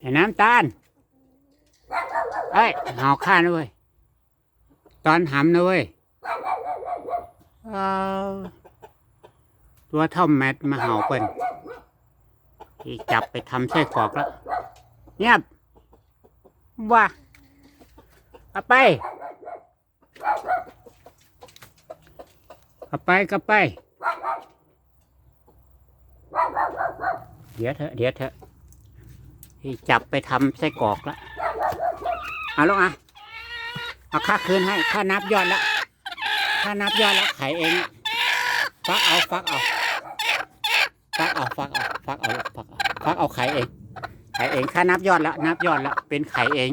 ไอ้น้ำตาลเอ้ยเห่าข้านะเว้ยตอนหำนะเว้ยเออตัวเท่าแมทมาเห่าเปิ้นที่จับไปทำไส้กรอกแล้วเงียบว่าเอาไปเอาไปก็ไป เดี๋ยวเถอะเดี๋ยวเถอะ จับไปทำไส้กรอกแล้วเอาลูกอะเอาค่าคืนให้ค่านับยอดแล้วค่านับยอดแล้วไขเองฟักเอาฟักเอาฟักเอาฟักเอาฟักเอาฟักเอาฟักเอาไขเองไขเองค่านับยอดแล้วนับยอดแล้วเป็นไขเอง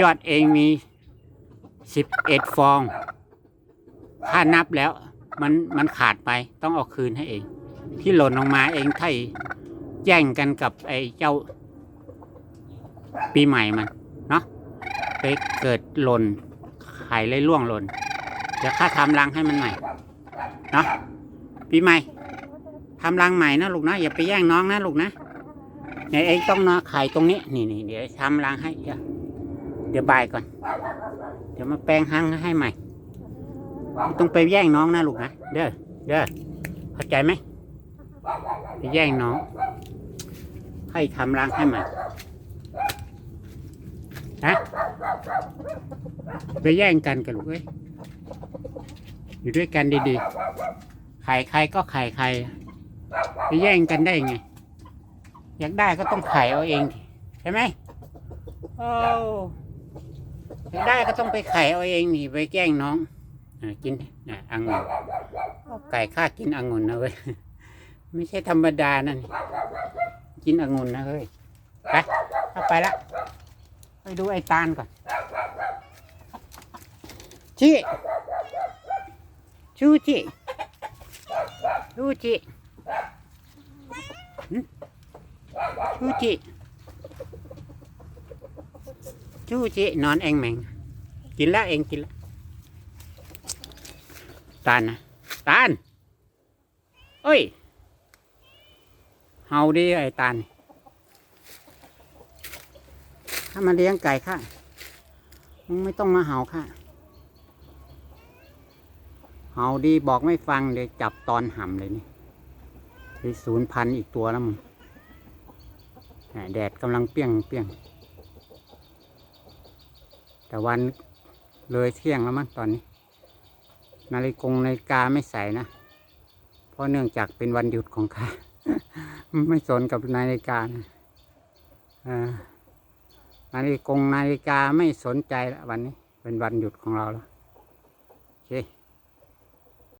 ยอดเองมีสิบเอ็ดฟอง ถ้านับแล้ว มันมันขาดไปต้องเอาคืนให้เอง ที่หล่นลงมาเองไทย แย่งกันกับไอ้เจ้าปีใหม่มันเนาะไปเกิดหล่นไข่เลยล่วงหล่นเดี๋ยวข้าทำรังให้มันใหม่เนาะปีใหม่ทำรังใหม่นะลูกนะอย่าไปแย่งน้องนะลูกนะเนี่ยเองต้องนอไข่ตรงนี้นี่นี่เดี๋ยวทำรังให้ เดี๋ยวเดี๋ยวบายก่อน เดี๋ยวมาแปลงหังให้ใหม่ต้องไปแย่งน้องนะลูกนะเด้อเด้อเข้าใจไหมไปแย่งน้อง ให้ทำรังให้ใหม่นะไปแย่งกันกันลูกเอ้ยอยู่ด้วยกันดีๆไข่ใครก็ไข่ใครไปแย่งกันได้ไง อยากได้ก็ต้องไข่เอาเองดิใช่ไหมโอ้อยากได้ก็ต้องไปไข่เอาเองนี่ไปแกล้งน้องอากินนะอังุ่นไก่ข้ากินอังุ่นนะเว้ยไม่ใช่ธรรมดานั่น กินองุ่นนะเฮ้ย ไปเข้าไปละ ไปดูไอ้ตาลก่อนชิชูจิชูจิหึชูจิชูจินอนเองแมง กินแล้วเองกินล้วตาลนะตาลเอ้ย เฮาดีไอ้ตาลนี่ถ้ามาเลี้ยงไก่ค่ะมึงไม่ต้องมาเห่าค่ะ เห่าดีบอกไม่ฟังเดี๋ยวจับตอนห่ำเลยนี่คือศูนย์พันอีกตัวแล้วมึงแดดกำลังเปี้ยงเปี้ยง แต่วันเลยเที่ยงแล้วมั้งตอนนี้ นาฬิกงนาฬิกาไม่ใส่นะ เพราะเนื่องจากเป็นวันหยุดของข้า ไม่สนกับนาฬิกานะอ่านาฬิกงนาฬิกาไม่สนใจละวันนี้ เป็นวันหยุดของเราแล้วโอเค